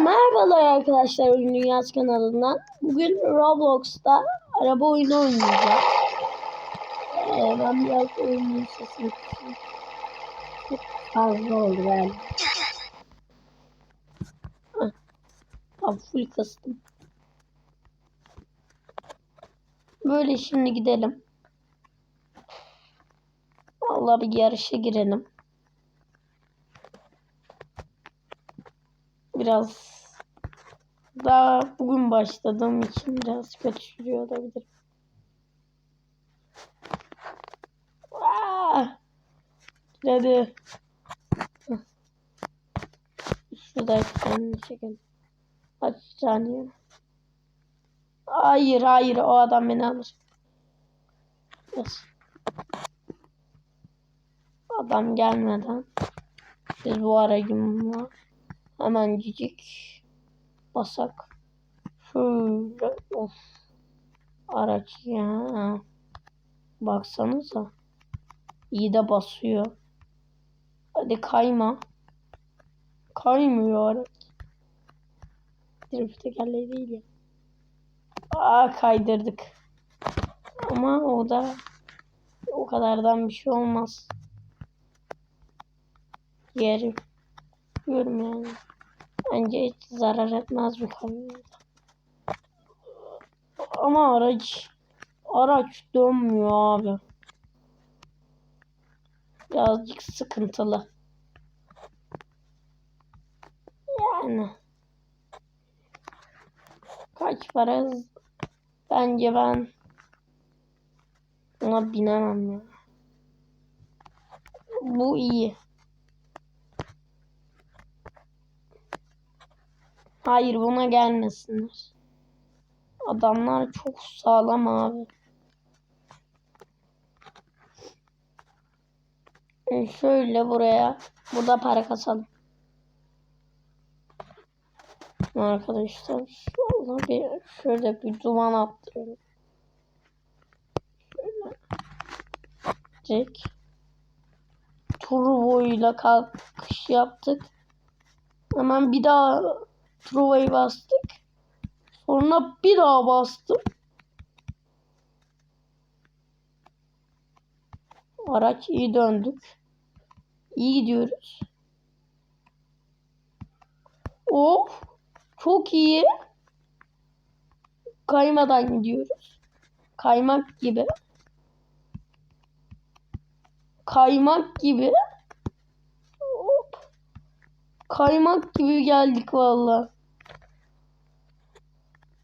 Merhabalar arkadaşlar Oyun Dünyası kanalından. Bugün Roblox'ta araba oyunu oynayacağız. Ee, ben biraz oyunun sesini kısayım. Çok fazla oldu galiba. Hah. Tamam full kastım. Böyle şimdi gidelim. Vallahi bir yarışa girelim. Biraz daha bugün başladığım için biraz kötü sürüyor olabilir. Aa! Hadi. Şurada kendini çekelim. Kaç saniye? Hayır hayır o adam beni alır. Yes. Adam gelmeden biz bu aracımla hemen cicik basak. Şöyle of. Araç ya. Baksanıza. İyi de basıyor. Hadi kayma. Kaymıyor araç. Drift tekerleği değil ya. Aa kaydırdık. Ama o da o kadardan bir şey olmaz. Yerim. Diyorum yani. Bence hiç zarar etmez bir kamyon. Ama araç araç dönmüyor abi. Birazcık sıkıntılı. Yani kaç para bence ben buna binemem ya. Bu iyi. Hayır buna gelmesinler. Adamlar çok sağlam abi. E şöyle buraya. Burada para kasalım. Arkadaşlar vallahi bir şöyle bir duman attırıyorum. Şöyle. Direkt turboyla kalkış yaptık. Hemen bir daha Truva'yı bastık. Sonra bir daha bastım. Araç iyi döndük. İyi gidiyoruz. Of. Çok iyi. Kaymadan gidiyoruz. Kaymak gibi. Kaymak gibi. Hop. Kaymak gibi geldik vallahi.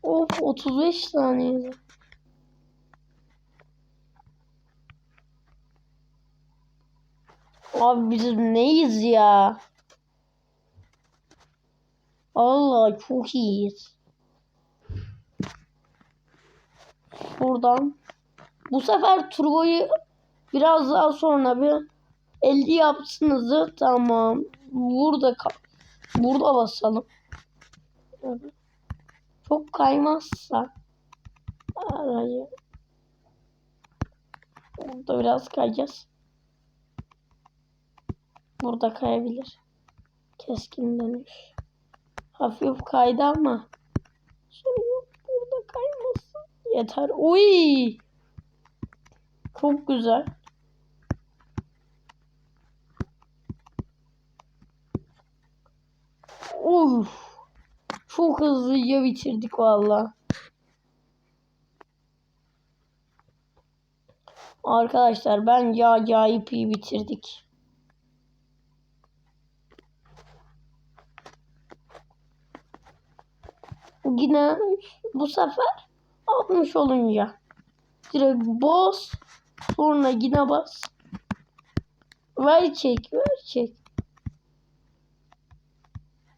Of 35 saniyede. Abi biz neyiz ya? Allah çok iyiyiz. Buradan. Bu sefer turboyu biraz daha sonra bir 50 yapsınızı tamam. Burada burada basalım. Evet çok kaymazsa arayı burada biraz kayacağız. Burada kayabilir. Keskin dönüş. Hafif kaydı ama şimdi burada kaymasın. Yeter. Uy! Çok güzel. Uf. Çok hızlıca bitirdik valla. Arkadaşlar bence acayip iyi bitirdik. Yine bu sefer 60 olunca direkt bas sonra yine bas ver çek ver çek.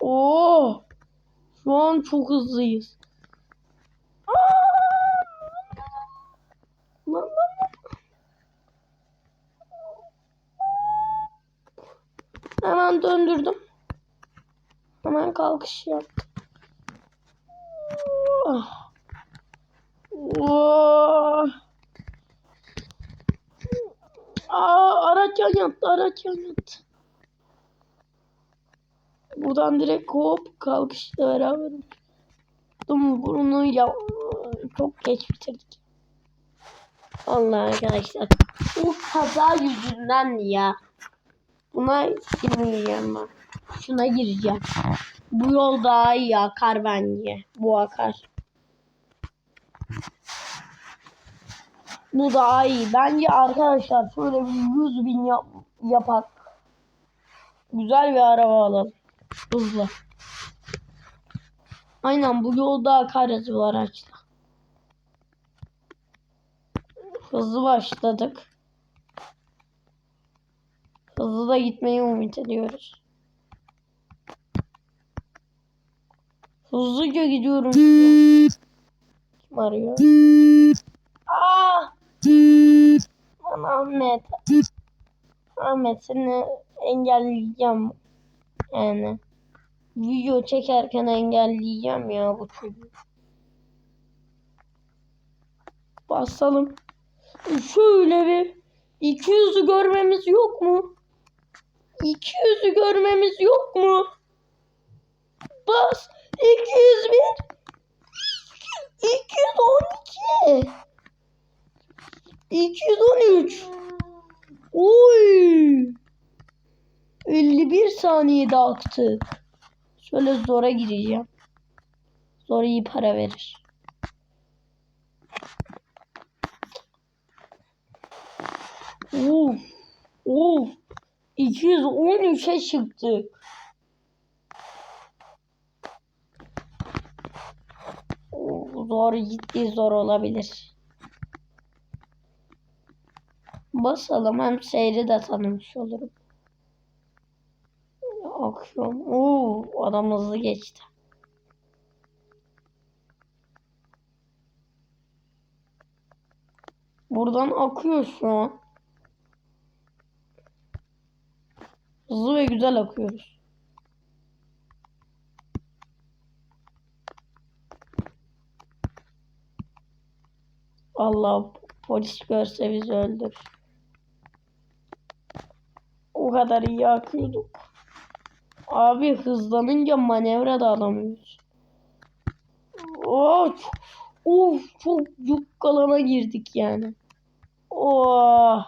Oo şu an çok hızlıyız. Lan, lan, Hemen döndürdüm. Hemen kalkış yaptım. Oh. Oh. Aa, araç yan yattı, araç yan yattı. Buradan direkt hop kalkışla beraber. Bunu ya çok geç bitirdik. Allah arkadaşlar. Bu kaza yüzünden ya. Buna girmeyeceğim ben. Şuna gireceğim. Bu yol daha iyi akar bence. Bu akar. Bu daha iyi. Bence arkadaşlar şöyle bir 100 bin yap yapak. Güzel bir araba alalım. Hızlı. Aynen bu yolda akarız bu araçla. Hızlı başladık. Hızlı da gitmeyi umut ediyoruz. Hızlıca gidiyorum. Kim arıyor? Aa! Ahmet. Ahmet seni engelleyeceğim. Yani. Video çekerken engelleyeceğim ya bu çocuğu. Basalım. Şöyle bir 200'ü görmemiz yok mu? 200'ü görmemiz yok mu? Bas. 201. 212. 213. Oy. 51 saniyede aktık. Şöyle zora gireceğim. Zor iyi para verir. Uf. Uf. 213'e çıktık. Uf, Zor ciddi zor olabilir. Basalım hem seyri de tanımış olurum. Akıyorum. Oo, adam hızlı geçti. Buradan akıyor şu an. Hızlı ve güzel akıyoruz. Allah polis görse bizi öldür. O kadar iyi akıyorduk. Abi hızlanınca manevra da alamıyoruz. Oh, of çok yukkalana girdik yani. Oh.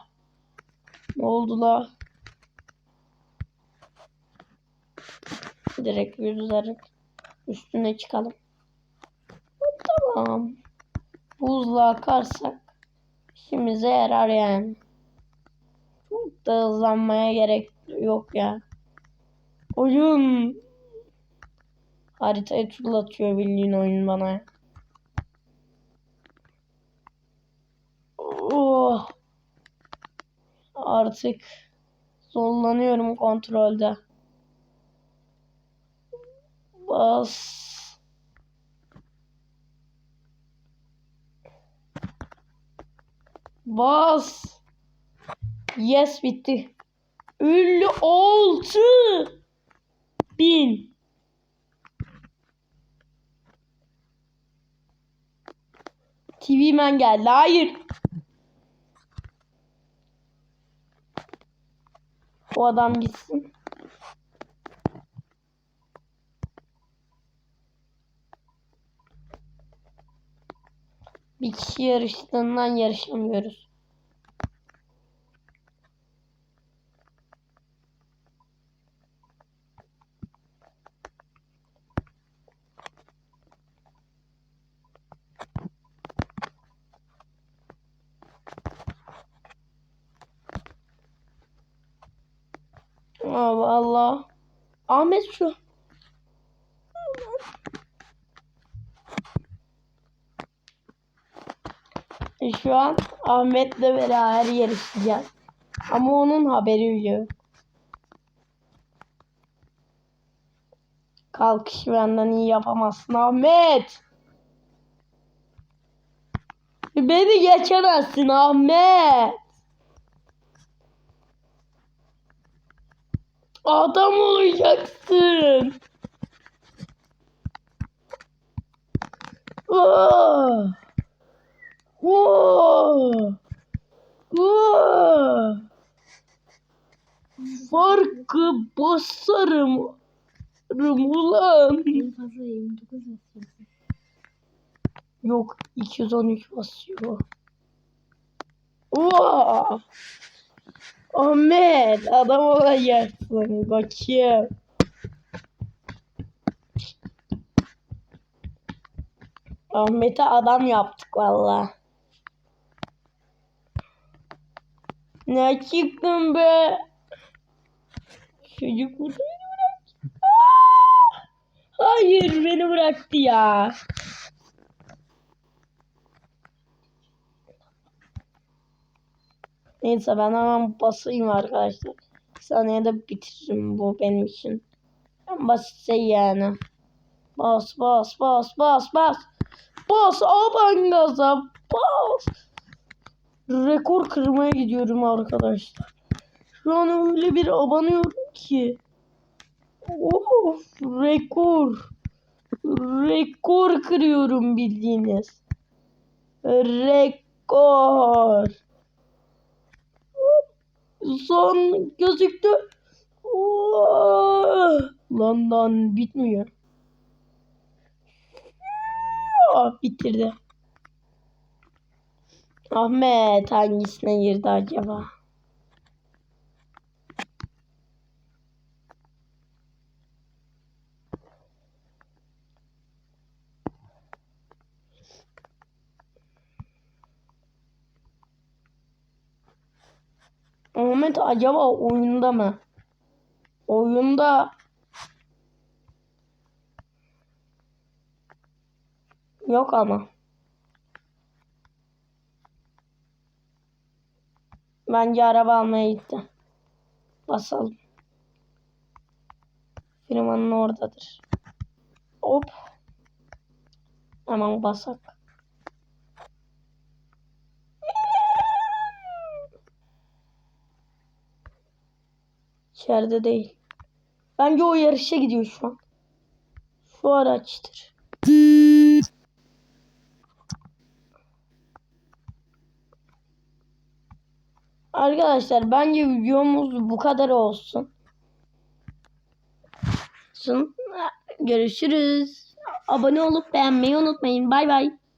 Ne oldu la? Direkt yüzlerin üstüne çıkalım. Tamam. Buzla akarsak işimize yarar yani. Çok da hızlanmaya gerek yok ya. Oyun. Haritayı turlatıyor bildiğin oyun bana. Oh. Artık zorlanıyorum kontrolde. Bas. Bas. Yes bitti. 56 bin. TV man geldi. Hayır. O adam gitsin. Bir kişi yarıştığından yarışamıyoruz. Allah Allah. Ahmet şu. E, Şu an Ahmet'le beraber yarışacağız. Ama onun haberi yok. Kalkış benden iyi yapamazsın Ahmet. Beni geçemezsin Ahmet. Adam olacaksın. Oh. Oh. Oh. Farkı basarım. basarım ulan. En fazla 29 basıyorsun. Yok 213 basıyor. Oha! Ahmet adam olacaksın bakayım. Ahmet'e adam yaptık valla. Ne çıktın be? Çocuk burada beni bıraktı. Hayır beni bıraktı ya. Neyse ben hemen basayım arkadaşlar. Saniyede bitiririm bu benim için. En basit şey yani. Bas bas bas bas bas. Bas aban gaza bas. Rekor kırmaya gidiyorum arkadaşlar. Şu an öyle bir abanıyorum ki. Of rekor. Rekor kırıyorum bildiğiniz. Rekor. Son gözüktü. Oo! Lan lan bitmiyor. Ah, bitirdi. Ahmet hangisine girdi acaba? Ahmet acaba oyunda mı? Oyunda yok ama. Bence araba almaya gitti. Basalım. Firmanın oradadır. Hop. Hemen basak. İçeride değil. Bence o yarışa gidiyor şu an. Şu araçtır. Arkadaşlar bence videomuz bu kadar olsun. Görüşürüz. Abone olup beğenmeyi unutmayın. Bay bay.